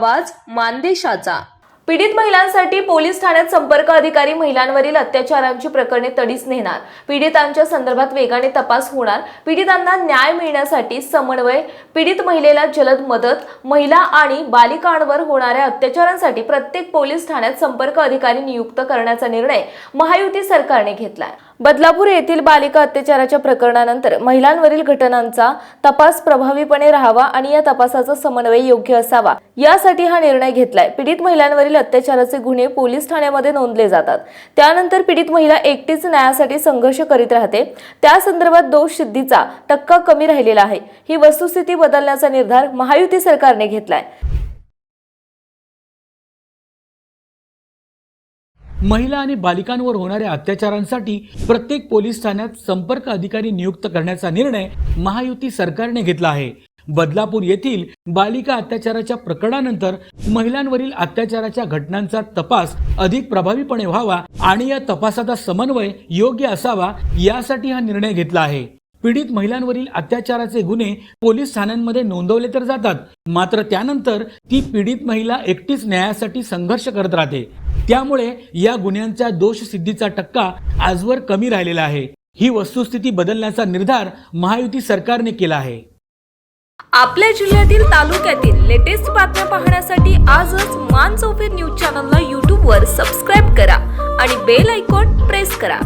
आवाज मानदेशाचा. पीडित महिलांसाठी पोलीस ठाण्यात संपर्क अधिकारी महिलांवरील अत्याचारांची प्रकरणे तडीस नेणार. पीडितांच्या संदर्भात वेगाने तपास होणार. पीडितांना न्याय मिळण्यासाठी समन्वय पीडित महिलेला जलद मदत महिला आणि बालिकांवर होणाऱ्या अत्याचारांसाठी प्रत्येक पोलीस ठाण्यात संपर्क अधिकारी नियुक्त करण्याचा निर्णय महायुती सरकारने घेतलाय. बदलापूर येथील बालिका अत्याचाराच्या प्रकरणानंतर महिलांवरील घटनांचा तपास प्रभावीपणे राहावा आणि या तपासाचा समन्वय योग्य असावा. यासाठी हा निर्णय घेतलाय. पीडित महिलांवरील अत्याचाराचे गुन्हे पोलीस ठाण्यामध्ये नोंदले जातात. त्यानंतर पीडित महिला एकटीच न्यायासाठी संघर्ष करीत राहते. त्या संदर्भात दोष सिद्धीचा टक्का कमी राहिलेला आहे. ही वस्तुस्थिती बदलण्याचा निर्धार महायुती सरकारने घेतलाय. महिला आणि बालिकांवर होणाऱ्या अत्याचारांसाठी प्रत्येक पोलीस ठाण्यात संपर्क अधिकारी नियुक्त करण्याचा निर्णय महायुती सरकारने घेतला आहे. बदलापूर येथील बालिका अत्याचाराच्या प्रकरणानंतर महिलांवरील अत्याचाराच्या घटनांचा तपास अधिक प्रभावीपणे व्हावा आणि या तपासाचा समन्वय योग्य असावा यासाठी हा निर्णय घेतला आहे. पीडित महिलांवरील अत्याचाराचे गुन्हे पोलीस ठाण्यांमध्ये नोंदवले तर जातात. मात्र त्यानंतर ती पीडित महिला एकटीच न्यायासाठी संघर्ष करत राहते. त्यामुळे या गुन्ह्यांच्या दोष सिद्धीचा टक्का आजवर कमी राहिलेला आहे. ही वस्तुस्थिती बदलण्याचा निर्धार महायुती सरकारने केला आहे. आपल्या जिल्ह्यातील तालुक्यातील लेटेस्ट बातम्या पाहण्यासाठी आजच मान चौफेर न्यूज चॅनलला यूट्यूबवर सबस्क्राईब करा आणि बेल आयकॉन प्रेस करा.